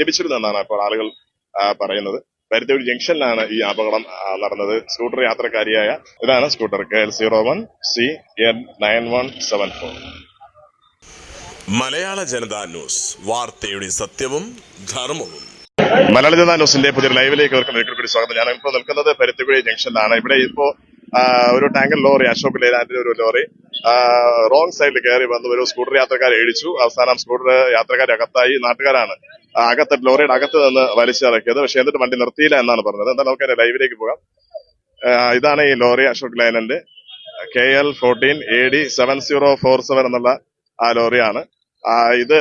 ലഭിച്ചിരുന്നെന്നാണ് ഇപ്പോൾ ആളുകൾ പറയുന്നത്. പരുത്തിയൂർ ജംഗ്ഷനിലാണ് ഈ അപകടം നടന്നത്. സ്കൂട്ടർ യാത്രക്കാരിയായ ഇതാണ് scooter. K L zero one C N nine one seven four. Malayala Janata news. വാർത്തയുടെ സത്യവും ധർമ്മവും. മലയാള ജനതാ ന്യൂസിന്റെ പുതിയൊരു ലൈവിലേക്ക് അവർക്ക് ഒരിക്കൽ കൂടി സ്വാഗതം. ഞാൻ ഇപ്പോൾ നിൽക്കുന്നത് പരുത്തിക്കുഴി ജംഗ്ഷനിലാണ്. ഇവിടെ ഇപ്പോ ഒരു ടാങ്കർ ലോറി അശോക് ലേലാൻഡിന്റെ ഒരു ലോറി. റോങ് സൈഡിൽ കയറി വന്ന് ഒരു സ്കൂട്ടർ യാത്രക്കാരെ ഇടിച്ചു. അവസാനം സ്കൂട്ടർ യാത്രക്കാരെ അകത്തായി. നാട്ടുകാരാണ് അകത്ത് ലോറിയുടെ അകത്ത് നിന്ന് വലിച്ചിറക്കിയത്. പക്ഷെ എന്നിട്ട് വണ്ടി നിർത്തിയില്ല എന്നാണ് പറഞ്ഞത്. എന്താ നമുക്ക് ലൈവിലേക്ക് പോകാം. ഇതാണ് ഈ lorry Ashok ലൈനന്റെ K L fourteen A D seven zero four seven എന്നുള്ള ആ ലോറിയാണ്. ഇത്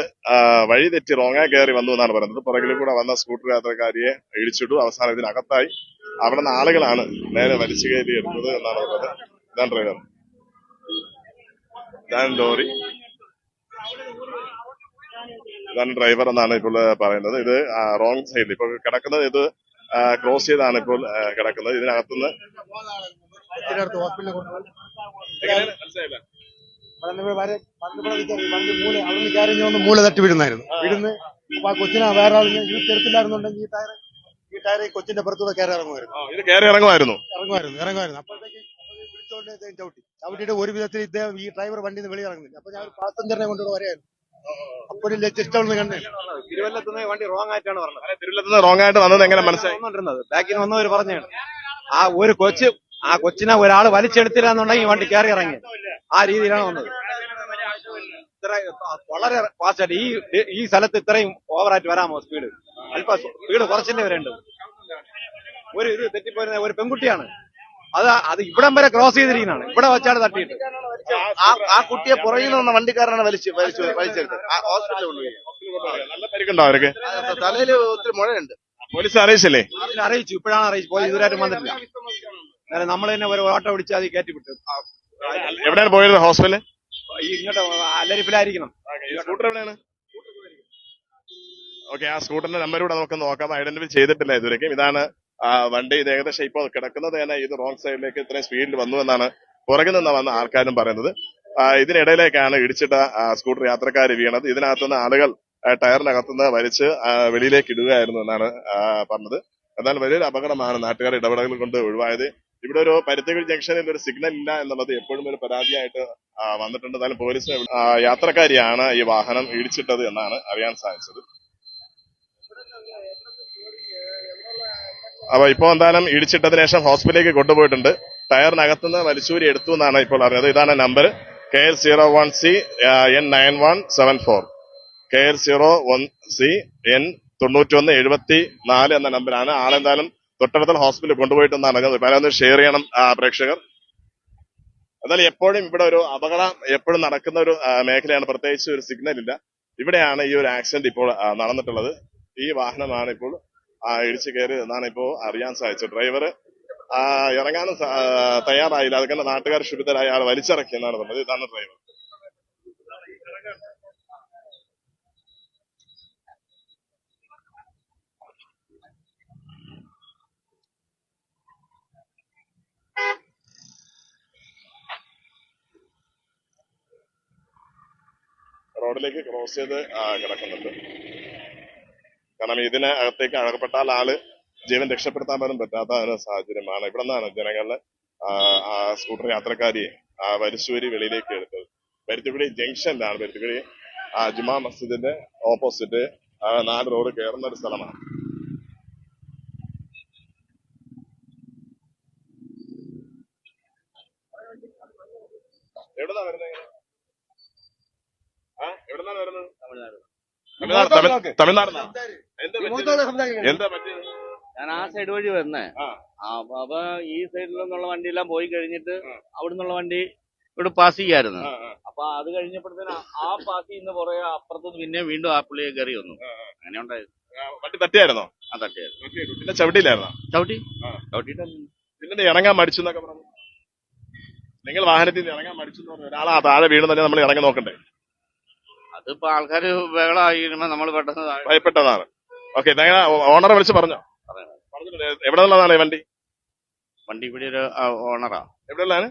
വഴി തെറ്റി റോങ്ങായി കയറി വന്നു എന്നാണ് പറയുന്നത്. പുറകിൽ കൂടെ വന്ന സ്കൂട്ടർ യാത്രക്കാരിയെ ഇടിച്ചിട്ടു. അവസാനം ഇതിനകത്തായി. അവിടെ നിന്ന് ആളുകളാണ് നേരെ വലിച്ചു കയറി എടുത്തത് എന്നാണ് പറഞ്ഞത് ഇതാണ് ഡ്രൈവർ ഇതാണ് ലോറി ഇതാണ് ഡ്രൈവർ എന്നാണ് ഇപ്പോൾ പറയുന്നത്. ഇത് റോങ് സൈഡിൽ ഇപ്പോൾ കിടക്കുന്നത് ഇത് ക്രോസ് ചെയ്താണ് ഇപ്പോൾ കിടക്കുന്നത്. ഇതിനകത്തുനിന്ന് മൂല തട്ടി വിടുന്നായിരുന്നു. ആ. കൊച്ചിനെ വേറെ ആളിന് ചെറുത്തില്ലായിരുന്നുണ്ടെങ്കിൽ ഈ ടയർ ഈ ടയർ കൊച്ചിന്റെ പുറത്തൂടെ കയറി ഇറങ്ങുമായിരുന്നു. ഇത് കയറി ഇറങ്ങുമായിരുന്നു. ഇറങ്ങുമായിരുന്നു ഇറങ്ങുമായിരുന്നു. അപ്പോഴത്തേക്ക് വിളിച്ചോണ്ട് ചവിട്ടി. ചവിട്ടിയിട്ട് ഒരു വിധത്തിൽ ഇദ്ദേഹം ഈ ഡ്രൈവർ വണ്ടി നിന്ന് വെളി ഇറങ്ങുന്നില്ല അപ്പൊ ഞാൻ ഒരു പാസഞ്ചറിനെ കൊണ്ടുകൂടെ വരെയായിരുന്നു അപ്പോഴും അവിടെ കണ്ടേ തിരുവല്ലത്തുനിന്ന് വണ്ടി റോങ് ആയിട്ടാണ് പറഞ്ഞത്. തിരുവല്ലത്തുനിന്ന് റോങ് ആയിട്ട് വന്നത് എങ്ങനെ മനസ്സിലായി? വന്നോണ്ടിരുന്നത്. ബാക്കിൽ വന്നവർ പറഞ്ഞാണ്. ആ ഒരു കൊച്ച് ആ കൊച്ചിനെ ഒരാൾ വലിച്ചെടുത്തില്ല എന്നുണ്ടെങ്കിൽ വണ്ടി കയറി ഇറങ്ങി. ആ രീതിയിലാണ് വന്നത്. ഇത്ര വളരെ ഫാസ്റ്റ് ഈ ഈ സ്ഥലത്ത് ഇത്രയും ഓവറായിട്ട് വരാമോ സ്പീഡ് അല്പ സ്പീഡ് കുറച്ചിന്റെ വരേണ്ടത്? ഒരു ഇത് തെറ്റിപ്പോയിരുന്ന ഒരു പെൺകുട്ടിയാണ്. അത് അത് ഇവിടം വരെ ക്രോസ് ചെയ്തിരിക്കുന്നതാണ്. ഇവിടെ വെച്ചാണ് തട്ടിയിട്ട്. ആ- കുട്ടിയെ പുറകിൽ നിന്ന് വണ്ടിക്കാരനാണ് വലിച്ചു വലിച്ചു വലിച്ചെടുത്തത്. ആ ഹോസ്പിറ്റലിൽ കൊണ്ടുപോയി. നല്ല പരിക്കുണ്ടോ അവർക്ക്? തലയിൽ ഒത്തിരി മുഴയുണ്ട്. പോലീസ് അറിയിച്ചില്ലേ? അറിയിച്ചു. ഇപ്പോഴാണ് അറിയിച്ചു പോലീസ് ഇതുവരായിട്ട് വന്നിട്ടില്ല. അന്നേരം നമ്മൾ തന്നെ ഒരു ഓട്ടോ പിടിച്ച് അത് കയറ്റി വിട്ടു. എവിടെയാണ് പോയത് ഹോസ്പിറ്റലിൽ ഇങ്ങോട്ട് അലരിപ്പിലായിരിക്കണം. സ്കൂട്ടർ എവിടെയാണ്? ഓക്കെ ആ സ്കൂട്ടറിന്റെ നമ്പർ കൂടെ നമുക്ക് നോക്കാം. ഐഡന്റിഫൈ ചെയ്തിട്ടില്ല ഇതുവരെയും. ഇതാണ് വണ്ടി ഇത് ഏകദേശം ഇപ്പോൾ കിടക്കുന്നത് തന്നെ ഇത് റോങ് സൈഡിലേക്ക് ഇത്രയും സ്പീഡിൽ വന്നു എന്നാണ് പുറകിൽ നിന്ന് വന്ന ആൾക്കാരും പറയുന്നത്. ഇതിനിടയിലേക്കാണ് ഇടിച്ചിട്ട സ്കൂട്ടർ യാത്രക്കാർ വീണത്. ഇതിനകത്തുനിന്ന് ആളുകൾ ആ, ടയറിനകത്തുനിന്ന് വലിച്ച് വെളിയിലേക്ക് ഇടുകയായിരുന്നു എന്നാണ് ആ, പറഞ്ഞത്. എന്നാൽ വലിയൊരു അപകടമാണ് നാട്ടുകാർ ഇടപെടലുകൾ കൊണ്ട് ഒഴിവായത്. ഇവിടെ ഒരു പരുത്തിക്കുഴി ജംഗ്ഷനിൽ ഒരു സിഗ്നൽ ഇല്ല എന്നുള്ളത് എപ്പോഴും ഒരു പരാതിയായിട്ട് വന്നിട്ടുണ്ട്. എന്നാലും പോലീസ് യാത്രക്കാരിയാണ് ഈ വാഹനം ഇടിച്ചിട്ടത് എന്നാണ് അറിയാൻ സാധിച്ചത്. അപ്പൊ ഇപ്പൊ എന്തായാലും ഇടിച്ചിട്ടതിന് ശേഷം ഹോസ്പിറ്റലിലേക്ക് കൊണ്ടുപോയിട്ടുണ്ട്. ടയറിനകത്തുനിന്ന് വലിച്ചൂരി എടുത്തു എന്നാണ് ഇപ്പോൾ അറിഞ്ഞത് ഇതാണ് number. K L zero one C N nine one seven four. K L zero one C N തൊണ്ണൂറ്റി ഒന്ന് എഴുപത്തി നാല് എന്ന നമ്പറാണ് ആളെന്തായാലും തൊട്ടടുത്തുള്ള ഹോസ്പിറ്റലിൽ കൊണ്ടുപോയിട്ടെന്നാണ് അറിഞ്ഞത് പലൊന്ന് ഷെയർ ചെയ്യണം പ്രേക്ഷകർ. എന്നാലും എപ്പോഴും ഇവിടെ ഒരു അപകടം എപ്പോഴും നടക്കുന്ന ഒരു മേഖലയാണ്. പ്രത്യേകിച്ച് ഒരു സിഗ്നൽ ഇല്ല. ഇവിടെയാണ് ഈ ഒരു ആക്സിഡന്റ് ഇപ്പോൾ നടന്നിട്ടുള്ളത്. ഈ വാഹനമാണ് ഇപ്പോൾ ഇടിച്ചു കയറി എന്നാണ് ഇപ്പോ അറിയാൻ സാധിച്ചത്. ഡ്രൈവർ ആ, തയ്യാറായില്ല. അതുകൊണ്ട് നാട്ടുകാർ ക്ഷുഭിതരായ. ആൾ വലിച്ചിറക്കി എന്നാണ് പറഞ്ഞത്. ഇതാണ് ഡ്രൈവർ. റോഡിലേക്ക് ക്രോസ് ചെയ്ത് കിടക്കുന്നുണ്ട്. കാരണം ഇതിന് അകത്തേക്ക് അകപ്പെട്ടാൽ ആൾ ജീവൻ രക്ഷപ്പെടുത്താൻ പോലും പറ്റാത്ത ഒരു സാഹചര്യമാണ്. ഇവിടെ നിന്നാണ് ജനങ്ങൾ ആ, സ്കൂട്ടർ യാത്രക്കാരിയെ ആ വരിശൂരി വെളിയിലേക്ക് എടുത്തത്. പരുത്തിക്കുടി ജംഗ്ഷനിലാണ് പരുത്തിക്കുടി ആ ജുമാ മസ്ജിദിന്റെ ഓപ്പോസിറ്റ് നാല് റോഡ് കയറുന്ന ഒരു സ്ഥലമാണ്. എവിടുന്നാ വരുന്നത് ആ എവിടുന്നാണ് വരുന്നത്? തമിഴ്നാട്. തമിഴ്നാട് തമിഴ്നാടുന്നാ എന്താ പറ്റിയത്? എന്താ പറ്റിയത്? ഞാൻ ആ സൈഡ് വഴി വന്നേ. അപ്പൊ അപ്പൊ ഈ സൈഡിൽ നിന്നുള്ള വണ്ടി എല്ലാം പോയി കഴിഞ്ഞിട്ട് അവിടെ നിന്നുള്ള വണ്ടി ഇവിടെ പാസ് ചെയ്യായിരുന്നു. അപ്പൊ അത് കഴിഞ്ഞപ്പോഴത്തേന് ആ പാസ് ചെയ്യുന്ന പുറകെ അപ്പുറത്തുനിന്ന് പിന്നെ വീണ്ടും ആ പുള്ളിയെ കയറി വന്നു. അങ്ങനെ ഉണ്ടായിരുന്നു വണ്ടി തട്ടിയായിരുന്നോ? ആ തട്ടിയായിരുന്നു. പിന്നെ ചവിട്ടിയില്ലായിരുന്നോ? ചവിട്ടി. ചവിട്ടിട്ടല്ല പിന്നെ ഇറങ്ങാൻ മടിച്ചു എന്നൊക്കെ പറഞ്ഞു. നിങ്ങൾ വാഹനത്തിൽ നിന്ന് ഇറങ്ങാൻ മടിച്ചു എന്ന് പറഞ്ഞു. ഒരാളെ താഴെ വീണ് തന്നെ നമ്മൾ ഇറങ്ങി നോക്കണ്ടേ? അതിപ്പോ ആൾക്കാര് ബഹളമായി കഴിയുമ്പോ നമ്മൾ പെട്ടെന്ന് താഴെ ഭയപ്പെട്ടതാണ്. ഓക്കെ ഓണറെ വിളിച്ച് പറഞ്ഞോ? പറഞ്ഞു പറഞ്ഞിട്ടുണ്ട് എവിടെ നിന്നുള്ളതാണ് ഈ വണ്ടി? വണ്ടി കൂടി ഒരു ഓണറാ. എവിടെയുള്ളതാണ്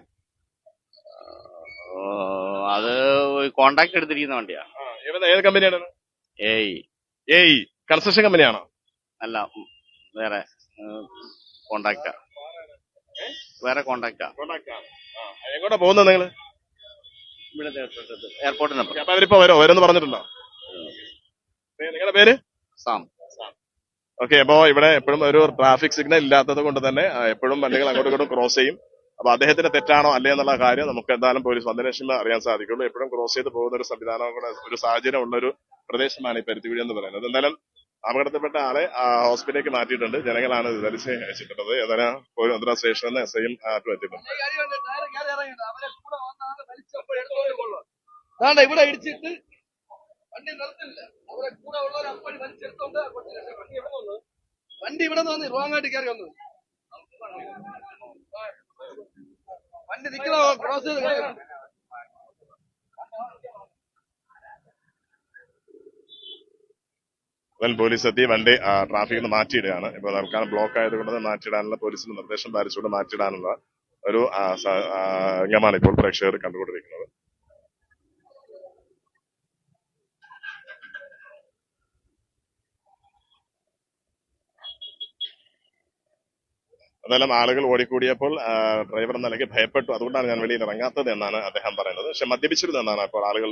അത് കോണ്ടാക്ട് എടുത്തിരിക്കുന്ന വണ്ടിയാ. ഏത് ഏത് കമ്പനിയാണ്? ഏയ്. ഏയ് കൺസ്ട്രക്ഷൻ കമ്പനിയാണോ? അല്ല വേറെ കോണ്ടാക്റ്റാ വേറെ കോണ്ടാക്റ്റാ എങ്ങോട്ടാ പോകുന്നത് നിങ്ങൾ? ഇവിടെ എയർപോർട്ടിനപ്പുറം അവരിപ്പോ വരോ? വരുമെന്ന് പറഞ്ഞിട്ടുണ്ടോ? നിങ്ങളുടെ പേര്? സാം. ഓക്കെ അപ്പോ ഇവിടെ എപ്പോഴും ഒരു ട്രാഫിക് സിഗ്നൽ ഇല്ലാത്തത് കൊണ്ട് തന്നെ എപ്പോഴും വണ്ടികൾ അങ്ങോട്ടും ഇങ്ങോട്ടും ക്രോസ് ചെയ്യും അപ്പൊ അദ്ദേഹത്തിന്റെ തെറ്റാണോ അല്ലേ എന്നുള്ള കാര്യം നമുക്ക് എന്തായാലും പോലീസ് വന്നതിന് അറിയാൻ സാധിക്കുള്ളൂ എപ്പോഴും ക്രോസ് ചെയ്ത് പോകുന്ന ഒരു സംവിധാനം കൂടെ ഒരു സാഹചര്യം ഉള്ള ഒരു പ്രദേശമാണ് ഈ പരുത്തിക്കുഴി എന്ന് പറയുന്നത് എന്തായാലും അപകടത്തിൽപ്പെട്ട ആളെ ഹോസ്പിറ്റലിലേക്ക് മാറ്റിയിട്ടുണ്ട് ജനങ്ങളാണ് ഇത് അയച്ചിട്ടുള്ളത് ഏതായാലും പോലും ഒന്നര സ്റ്റേഷനിൽ നിന്ന് എസ് ഐയും എത്തിയിട്ടുണ്ട് ദാണ്ട ഇവിടെ ഇടിച്ചിട്ട് വണ്ടി നിർത്തില്ല അവരെ കൂടെ ഉള്ളവർ അപ്പടി വലിച്ചെടുത്തോണ്ട് വണ്ടി ഇവിടെ വന്നു? വണ്ടി ഇവിടെ നിന്ന് കയറി വന്നു. വണ്ടി നിക്കണോ? ക്രോസ് ചെയ്ത് ഉടൻ പോലീസ് എത്തി. വണ്ടി ട്രാഫിക് നിന്ന് മാറ്റിയിടുകയാണ്. ഇപ്പൊ തൽക്കാലം ബ്ലോക്ക് ആയതുകൊണ്ട് മാറ്റിയിടാനുള്ള പോലീസിന്റെ നിർദ്ദേശം പാലിച്ചുകൊണ്ട് മാറ്റിയിടാനുള്ള ഒരു രംഗമാണ് ഇപ്പോൾ പ്രേക്ഷകർ കണ്ടുകൊണ്ടിരിക്കുന്നത്. അതെല്ലാം ആളുകൾ ഓടിക്കൂടിയപ്പോൾ ഡ്രൈവർ എന്ന നിലയ്ക്ക് ഭയപ്പെട്ടു. അതുകൊണ്ടാണ് ഞാൻ വെളിയിൽ ഇറങ്ങാത്തത് എന്നാണ് അദ്ദേഹം പറയുന്നത്. പക്ഷെ മദ്യപിച്ചിരുന്നു എന്നാണ് ഇപ്പോൾ ആളുകൾ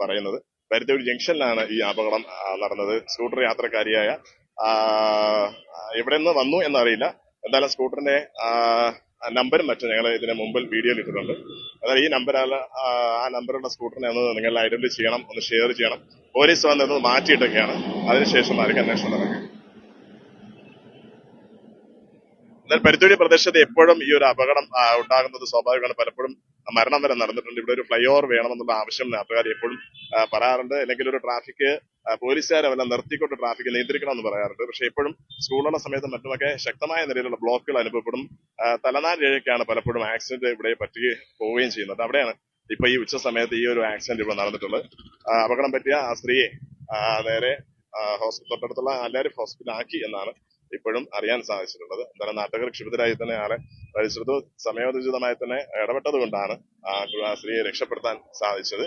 പറയുന്നത്. ഒരു ജംഗ്ഷനിലാണ് ഈ അപകടം നടന്നത്. സ്കൂട്ടർ യാത്രക്കാരിയായ എവിടെ നിന്ന് വന്നു എന്നറിയില്ല. എന്തായാലും സ്കൂട്ടറിന്റെ നമ്പരും മറ്റും ഞങ്ങൾ ഇതിന് മുമ്പിൽ വീഡിയോയിൽ ഇട്ടിട്ടുണ്ട്. അതായത് ഈ നമ്പർ ആ നമ്പറുള്ള സ്കൂട്ടറിനെ ഒന്ന് നിങ്ങൾ ഐഡന്റിഫൈ ചെയ്യണം ഒന്ന് ഷെയർ ചെയ്യണം. പോലീസ് വന്നത് മാറ്റിയിട്ടൊക്കെയാണ്. അതിനുശേഷം ആർക്കും അന്വേഷണം നടക്കുക. എന്നാൽ പരുത്തൂരി പ്രദേശത്ത് എപ്പോഴും ഈ ഒരു അപകടം ഉണ്ടാകുന്നത് സ്വാഭാവികമാണ്. പലപ്പോഴും മരണം വരെ നടന്നിട്ടുണ്ട്. ഇവിടെ ഒരു ഫ്ലൈ ഓവർ വേണമെന്നുള്ള ആവശ്യം നാട്ടുകാർ എപ്പോഴും പറയാറുണ്ട്. അല്ലെങ്കിൽ ഒരു ട്രാഫിക് പോലീസുകാരെ വല്ല നിർത്തിക്കൊണ്ട് ട്രാഫിക് നിയന്ത്രിക്കണം എന്ന് പറയാറുണ്ട്. പക്ഷെ എപ്പോഴും സ്കൂളുള്ള സമയത്ത് മറ്റുമൊക്കെ ശക്തമായ നിലയിലുള്ള ബ്ലോക്കുകൾ അനുഭവപ്പെടും. തലനാരിഴയ്ക്കാണ് പലപ്പോഴും ആക്സിഡന്റ് ഇവിടെ പറ്റി പോവുകയും ചെയ്യുന്നത്. അവിടെയാണ് ഇപ്പൊ ഈ ഉച്ച സമയത്ത് ഈ ഒരു ആക്സിഡന്റ് ഇവിടെ നടന്നിട്ടുള്ളത്. അപകടം പറ്റിയ ആ സ്ത്രീയെ നേരെ ഹോസ്പിറ്റൽ തൊട്ടടുത്തുള്ള എല്ലാവരും ഹോസ്പിറ്റൽ ആക്കി എന്നാണ് ഇപ്പോഴും അറിയാൻ സാധിച്ചിട്ടുള്ളത്. എന്തായാലും നാട്ടുകാർ ക്ഷുഭിതരായി തന്നെ ആളെ പരിസരത്ത് സമയോചിതമായി തന്നെ ഇടപെട്ടത് കൊണ്ടാണ് ആ സ്ത്രീയെ രക്ഷപ്പെടുത്താൻ സാധിച്ചത്.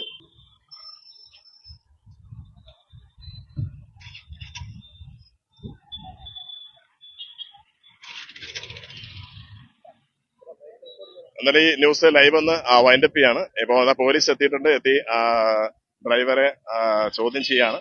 എന്നാൽ ഈ ന്യൂസ് ലൈവ് ഒന്ന് വൈൻഡപ്പ് ചെയ്യാണ്. ഇപ്പൊ പോലീസ് എത്തിയിട്ടുണ്ട്. എത്തി ഡ്രൈവറെ ചോദ്യം ചെയ്യാണ്.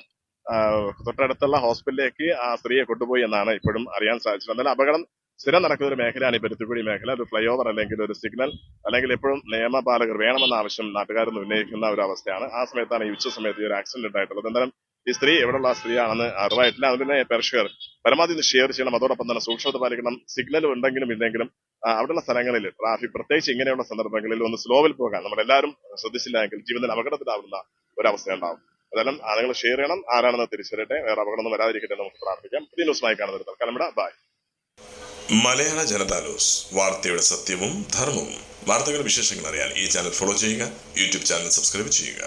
തൊട്ടടുത്തുള്ള ഹോസ്പിറ്റലിലേക്ക് ആ സ്ത്രീയെ കൊണ്ടുപോയി എന്നാണ് ഇപ്പോഴും അറിയാൻ സാധിച്ചത് എന്നാൽ അപകടം സ്ഥിരം നടക്കുന്ന ഒരു മേഖലയാണ് ഈ പരുത്തിക്കുഴി മേഖല. ഒരു ഫ്ലൈ ഓവർ അല്ലെങ്കിൽ ഒരു സിഗ്നൽ അല്ലെങ്കിൽ എപ്പോഴും നിയമപാലകർ വേണമെന്ന ആവശ്യം നാട്ടുകാർ ഉന്നയിക്കുന്ന ഒരു അവസ്ഥയാണ്. ആ സമയത്താണ് ഈ ഉച്ച സമയത്ത് ഈ ഒരു ആക്സിഡന്റ് ഉണ്ടായിട്ടുള്ളത്. എന്തായാലും ഈ സ്ത്രീ എവിടെയുള്ള സ്ത്രീയാണെന്ന് അറിവായിട്ടില്ല. അതിനെ പ്രേക്ഷകർ പരമാവധി ഷെയർ ചെയ്യണം. അതോടൊപ്പം തന്നെ സൂക്ഷ്മത പാലിക്കണം. സിഗ്നൽ ഉണ്ടെങ്കിലും ഇല്ലെങ്കിലും അവിടെയുള്ള സ്ഥലങ്ങളിൽ ട്രാഫിക് പ്രത്യേകിച്ച് ഇങ്ങനെയുള്ള സന്ദർഭങ്ങളിൽ ഒന്ന് സ്ലോവിൽ പോകാൻ നമ്മളെല്ലാവരും ശ്രദ്ധിച്ചില്ല എങ്കിൽ ജീവിതത്തിൽ അപകടത്തിലാവുന്ന ഒരവസ്ഥ ഉണ്ടാവും. അതെല്ലാം ആളുകൾ ഷെയർ ചെയ്യണം. ആരാണെന്ന് തിരിച്ചറിയട്ടെ. വേറെ അപകടമൊന്നും വരാതിരിക്കട്ടെ നമുക്ക് പ്രാർത്ഥിക്കാം. പുതിയ ന്യൂസുമായി കാണുന്നത് തൽക്കാലം ഇവിടെ ബൈ മലയാള ജനതാ ന്യൂസ് വാർത്തയുടെ സത്യവും ധർമ്മവും. വാർത്തകളുടെ വിശേഷങ്ങൾ അറിയാൻ ഈ ചാനൽ ഫോളോ ചെയ്യുക. യൂട്യൂബ് ചാനൽ സബ്സ്ക്രൈബ് ചെയ്യുക.